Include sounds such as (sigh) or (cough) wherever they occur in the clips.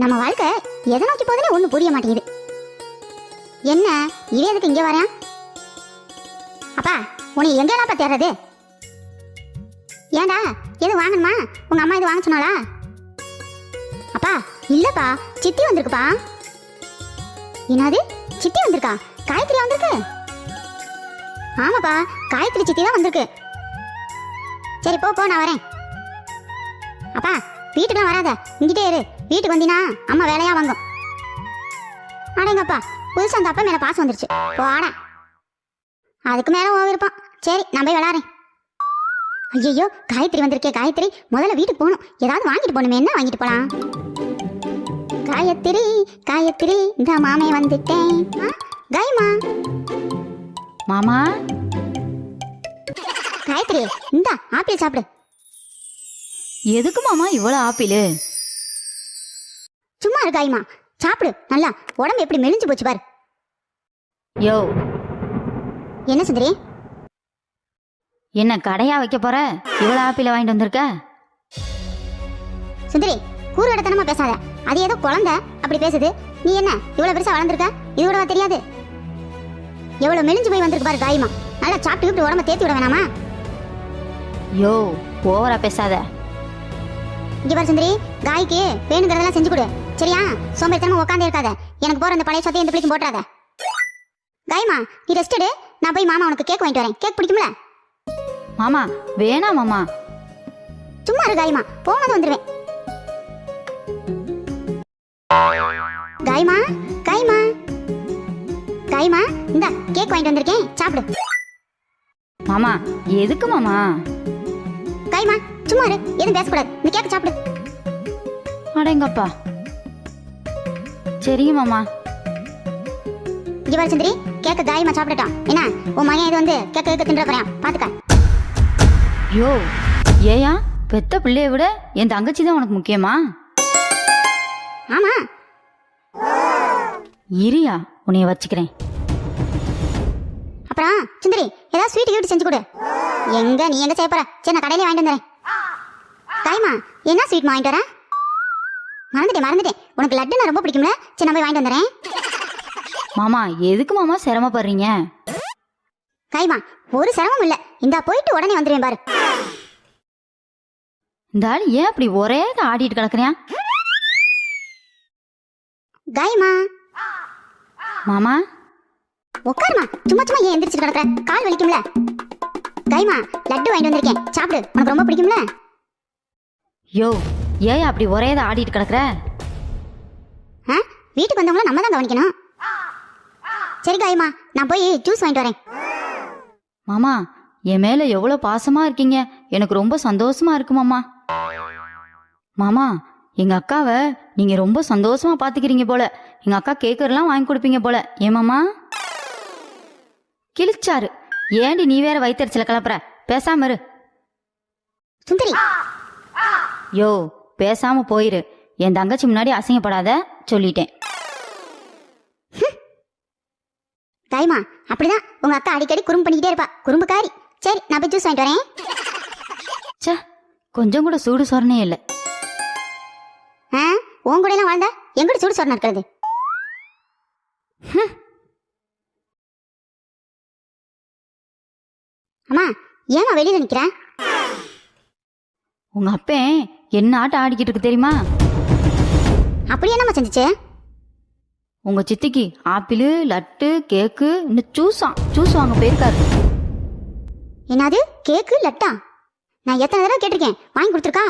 நம்ம வாழ்க்கை எதை நோக்கி போகுதுன்னு ஒன்றும் புரிய மாட்டேங்குது. என்ன இதே எதுக்கு இங்கே வரேன்? அப்பா உனக்கு எங்கேடாப்பா தேடுறது? ஏண்டா எது வாங்கணுமா? உங்க அம்மா இது வாங்க சொன்னாளா? அப்பா இல்லப்பா சித்தி வந்திருக்குப்பா. என்னது? சித்தி வந்திருக்கா? காயத்ரி வந்திருக்கு? ஆமாப்பா காயத்ரி சித்தி தான் வந்திருக்கு. சரி போ போ நான் வரேன். வீட்டுக்குலாம் வராத. இங்கிட்டே இரு. வீட்டுக்கு வந்தினா அம்மா வேலையா வாங்கும். அடேங்கப்பா புதுசா அந்த அப்பா மேல பாசம் வந்துருச்சு. போட. அதுக்கு மேல உன் விருப்பம். சரி நான் போய் விளாட்றேன். ஐயோ காயத்ரி வந்திருக்கே காயத்ரி. முதல்ல வீட்டுக்கு போகணும். ஏதாவது வாங்கிட்டு போகணுமே என்ன வாங்கிட்டு போலாம்? காயத்ரி காயத்ரி இந்த மாமே வந்துட்டேன். ஆ, காயமா மாமா? காயத்ரி இந்த ஆப்பிள் சாப்பிடு. எதுக்கு மாமா இவ்வளோ ஆப்பிள்? சும்மா இரு காயமா சாப்பிடு. நல்லா. உடம்பு எப்படி மெலிஞ்சு போச்சு பாரு. யோ. என்ன சுந்தரி? என்ன கடையா வைக்க போற? இவ்வளோ ஆப்பிள் வாங்கிட்டு வந்திருக்க? சுந்தரி கூறு இடத்தனமா பேசாத. அது ஏதோ குழந்தை அப்படி பேசுது. நீ என்ன இவ்வளவு பெருசா வளர்ந்துருக்க? இது கூடவா தெரியாது? எவ்வளவு மெலிஞ்சு போய் வந்திருக்கு பாரு காயமா நல்லா சாப்பிட்டு இப்படி உடம்ப தேத்தி விட வேணாமா? யோ ஓவரா பேசாத. இங்க பாரு சுந்தரி காய்க்கு வேணுங்கிறதெல்லாம் செஞ்சு கொடு. சரியா? சோம்பேறித்தனமா உட்காந்தே இருக்காத. எனக்கு போற அந்த பழைய சொத்தையும் இந்த பிள்ளைக்கும் போட்டுறாத. காயமா நீ ரெஸ்ட் எடு. நான் போய் மாமா உனக்கு கேக் வாங்கிட்டு வரேன். கேக் பிடிக்கும்ல? மாமா வேணாம் மாமா. சும்மா இரு காயமா போனது வந்துருவேன். காயமா காயமா காயமா இந்த கேக் வாங்கிட்டு வந்திருக்கேன். சாப்பிடு. மாமா எதுக்கு மாமா? காயமா சும்மா இரு எதுவும் பேசக்கூடாது. இந்த கேக் சாப்பிடு. அடேங்கப்பா சரிங்க மாமா. இங்க பாரு சுந்தரி கேக்க காயமா சாப்பிடட்டும் என்ன உன் மகன் இது வந்து கேக்க கேக்க தின்ற போறான். பாத்துக்க. யோ ஏயா பெத்த பிள்ளைய விட என் தங்கச்சி தான் உனக்கு முக்கியமா? ஆமா. இரியா உன்னைய வச்சுக்கிறேன். அப்புறம் சுந்தரி ஏதாவது ஸ்வீட் கீட்டு செஞ்சு கொடு. எங்க நீ எங்க செய்ய போற? சரி நான் கடையிலே வாங்கிட்டு வந்துறேன். காயமா என்ன ஸ்வீட் வாங்கிட்டு வரேன் மறந்துட்டேன் மறந்துட்டேன். உனக்கு லட்டுனா ரொம்ப பிடிக்கும்ல? சரி நான் போய் வாங்கிட்டு வந்துறேன் மாமா எதுக்கு மாமா சிரமப்படுறீங்க? காய்மா ஒரு சிரமம் இல்ல. இந்தா போயிட்டு உடனே வந்துருவேன் பாரு. இந்த ஆள் ஏன் அப்படி ஒரே ஆடிட்டு கிடக்குறியா? காய்மா மாமா. உட்காருமா. சும்மா சும்மா ஏன் எந்திரிச்சு கிடக்குற? கால் வலிக்கும்ல? காய்மா லட்டு வாங்கிட்டு வந்திருக்கேன். சாப்பிடு. உனக்கு ரொம்ப பிடிக்கும்ல? யோ ஏன் அப்படி ஒரே ஆடிட்டு கிடக்குற? வீட்டுக்கு வந்தவங்கள நம்ம தான் கவனிக்கணும். சரி காய்மா நான் போய் ஜூஸ் வாங்கிட்டு வரேன். மாமா என் மேல எவ்வளவு பாசமா இருக்கீங்க? எனக்கு ரொம்ப சந்தோஷமா இருக்கு மாமா. மாமா எங்க அக்காவை நீங்க ரொம்ப சந்தோஷமா பாத்துக்கிறீங்க போல. எங்க அக்கா கேக்கறலாம் வாங்கி கொடுப்பீங்க போல. ஏன் மாமா? கிழிச்சாரு. ஏண்டி நீ வேற வயிற்றுல கலப்புற பேசாம இரு. சுந்தரி யோ பேசாம போயிரு. என் தங்கச்சி முன்னாடி அசிங்கப்படாத சொல்லிட்டேன். காய்மா அப்படிதான். உங்க அக்கா அடிக்கடி குறும்பு பண்ணிக்கிட்டே இருப்பா. குறும்புக்காரி. சரி நான் போய் ஜூஸ் வாங்கிட்டு வரேன். ச்சே கொஞ்சம் கூட சூடு சொரணே இல்லை. ஆ உன் கூட எல்லாம் வாழ்ந்தா எங்கூட சுடு சொரணை இருக்கிறது. அம்மா ஏமா வெளியில நிக்கிற உங்க அப்பன் என்ன ஆட்டம் ஆடிக்கிட்டு இருக்கு தெரியுமா? அப்படி என்னம்மா செஞ்சுச்சு? உங்க சித்திக்கு ஆப்பிள் லட்டு கேக்கு இந்த ஜூஸா ஜூஸ் வாங்க போயிருக்காரு. என்னது? கேக்கு லட்டா? நான் எத்தனை தடவை கேட்டிருக்கேன். வாங்கி கொடுத்துருக்கா?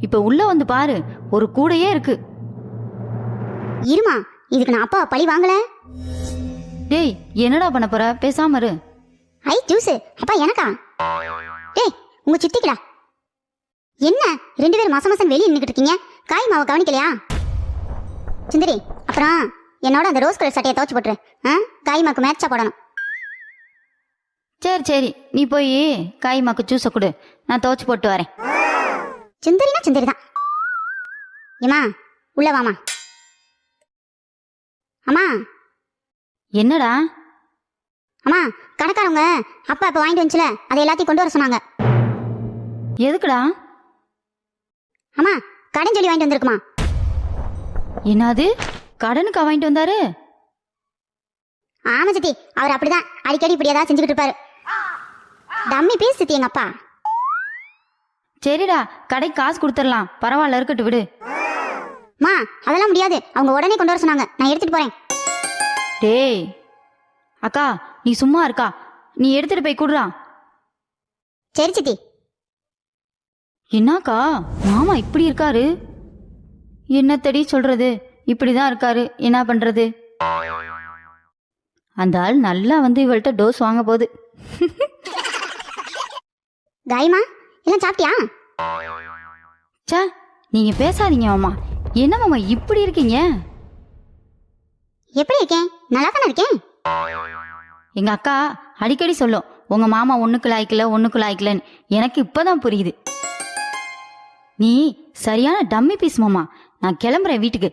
இப்ப உள்ள வந்து பாரு ஒரு கூடையே இருக்கு. இருமா இதுக்கு நான் அப்பா பழி வாங்கல. டேய் என்னடா பண்ண போற? பேசாம இரு. ஐ ஜூஸ் அப்பா எனக்கா? டேய் உங்க சித்திக்கடா. என்ன? ரெண்டு பேரும் மாசம் மாசம் வெளியே நின்றுட்டு இருக்கீங்க. காய் மாவை கவனிக்கலையா? சுந்தரி அப்புறம் என்னோட அந்த ரோஸ் கலர் சட்டையை துவச்சு போட்டுரு. ஆ? காய் மாவுக்கு மேட்சா போடணும். சரி சரி. நீ போய் காய்மாக்கு ஜூஸை கொடு. நான் துவைச்சு போட்டு வரேன். சுந்தரினா சுந்தரி தான் ஏமா உள்ள வாமா அம்மா. என்னடா? அம்மா கடைக்காரவங்க அப்பா இப்போ வாங்கிட்டு வந்துச்சுல அதை எல்லாத்தையும் கொண்டு வர சொன்னாங்க. எதுக்குடா? அம்மா கடன் சொல்லி வாங்கிட்டு வந்திருக்குமா? என்னது? கடனுக்கு வாங்கிட்டு வந்தாரு? ஆமா சித்தி அவர் அப்படிதான். அடிக்கடி இப்படி ஏதாவது செஞ்சுக்கிட்டு இருப்பாரு. டம்மி பீஸ் சித்தி எங்க அப்பா. சரிடா கடைக்கு காசு கொடுத்துடலாம். பரவாயில்ல இருக்கட்டும் விடு. மா அதெல்லாம் முடியாது. அவங்க உடனே கொண்டு வர சொன்னாங்க. நான் எடுத்துட்டு போறேன். டேய் அக்கா நீ சும்மா இருக்கா? நீ எடுத்துட்டு போய் குடுறா. சரி சித்தி என்னக்கா மாமா இப்படி இருக்காரு? என்னத்தடி சொல்றது? இப்படிதான் இருக்காரு. என்ன பண்றது? அந்த ஆள் நல்லா வந்து இவள்கிட்ட டோஸ் வாங்க போகுது. (laughs) காயமா எல்லாம் சாப்பிட்டியா? ச்சே நீங்க பேசாதீங்க மாமா. என்ன மாமா இப்படி இருக்கீங்க? எப்படி இருக்கேன்? நல்லா தானே இருக்கேன்? எங்க அக்கா அடிக்கடி சொல்லும் உங்க மாமா ஒண்ணுக்கு லாய்க்கல ஒண்ணுக்கு லாய்க்கலன்னு. எனக்கு இப்பதான் புரியுது. நீ சரியான டம்மி பீஸ் மாமா. நான் கிளம்புறேன் வீட்டுக்கு.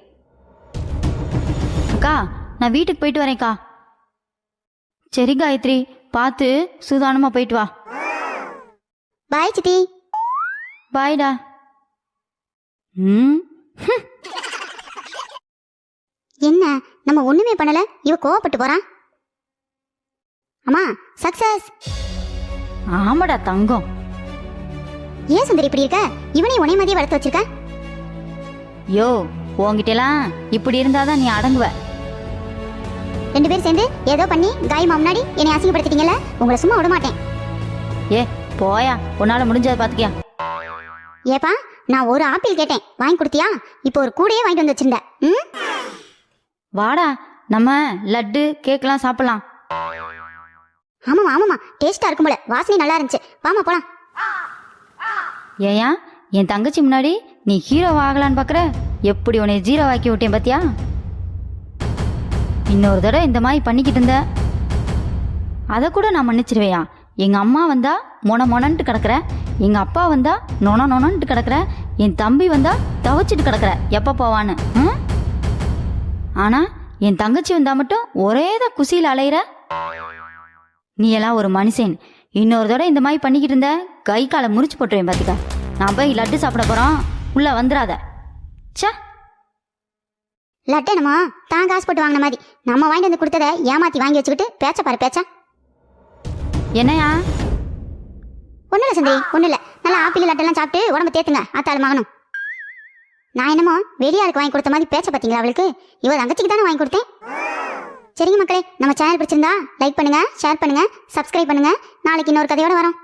அக்கா நான் வீட்டுக்கு போயிட்டு வரேன்க்கா சரி காயத்ரி பார்த்து சூதானமா போயிட்டு வா. பாய் சித்தி. பாய்டா. ம். என்ன நம்ம ஒண்ணுமே பண்ணல? இவ கோவப்பட்டு போறான் அம்மா சக்சஸ். ஆமாடா தங்கம். ஏன் சுந்தரி இப்படி இருக்க? இவனையும் உனைய மாதிரியே வளர்த்து வச்சிருக்க? யோ உன்கிட்டலாம் இப்படி இருந்தாதான் நீ அடங்குவ. ரெண்டு பேரும் சேர்ந்து ஏதோ பண்ணி காயமா முன்னாடி என்னை அசிங்கப்படுத்திட்டீங்கல்ல? உங்களை சும்மா விட மாட்டேன். ஏ போயா. உன்னால முடிஞ்சதை பாத்துக்கியா. ஏப்பா நான் ஒரு ஆப்பிள் கேட்டேன். வாங்கி கொடுத்தியா? இப்போ ஒரு கூடையே வாங்கிட்டு வந்து வச்சிருந்த. ம்? வாடா நம்ம லட்டு கேக்லாம் சாப்பிடலாம். ஆமாமா ஆமாமா டேஸ்டா இருக்கும் போல. வாசனை நல்லா இருந்துச்சு. வாமா போலாம். ஏயா என் தங்கச்சி முன்னாடி நீ ஹீரோ ஆகலான்னு பார்க்குற எப்படி உன்னை ஜீரோ ஆக்கி விட்டேன் பார்த்தியா இன்னொரு தடவை இந்த மாதிரி பண்ணிக்கிட்டு இருந்த. அதை கூட நான் மன்னிச்சிருவேயா. எங்கள் அம்மா வந்தா மொன மொனன்ட்டு கிடக்குற. எங்கள் அப்பா வந்தா நொன நொனன்ட்டு கிடக்குற. என் தம்பி வந்தா தவச்சிட்டு கிடக்குற. எப்போ போவான்னு ம்? ஆனால் என் தங்கச்சி வந்தா மட்டும் ஒரே தான் குசியில் அலையிற. நீ எல்லாம் ஒரு மனுஷன். இன்னொரு தடவை இந்த மாதிரி பண்ணிக்கிட்டு இருந்த. கை காலை முறிச்சு போட்டுருவேன் பாத்துக்க. நான் போய் லட்டு சாப்பிட போறோம். உள்ள வந்துடாத. ச்சே. லட்டு என்னமோ? தான் காசு போட்டு வாங்கின மாதிரி. நம்ம வாங்கிட்டு வந்து கொடுத்ததை ஏமாத்தி வாங்கி வச்சுக்கிட்டு பேச்ச பாரு பேச்ச. என்னையா? ஒன்றும் இல்லை சுந்தரி ஒன்றும் இல்லை. நல்லா ஆப்பிள் லட்டெல்லாம் சாப்பிட்டு உடம்பு தேத்துங்க ஆத்தாள் மகனும். நான் என்னமோ வெளியாளுக்கு வாங்கி கொடுத்த மாதிரி பேச்ச பார்த்தீங்களா அவளுக்கு? இவ தங்கச்சிக்கு தானே வாங்கி கொடுத்தேன். சரிங்க மக்களே நம்ம சேனல் பிடிச்சிருந்தா லைக் பண்ணுங்க ஷேர் பண்ணுங்க சப்ஸ்கிரைப் பண்ணுங்க. நாளைக்கு இன்னொரு கதையோட வரோம்.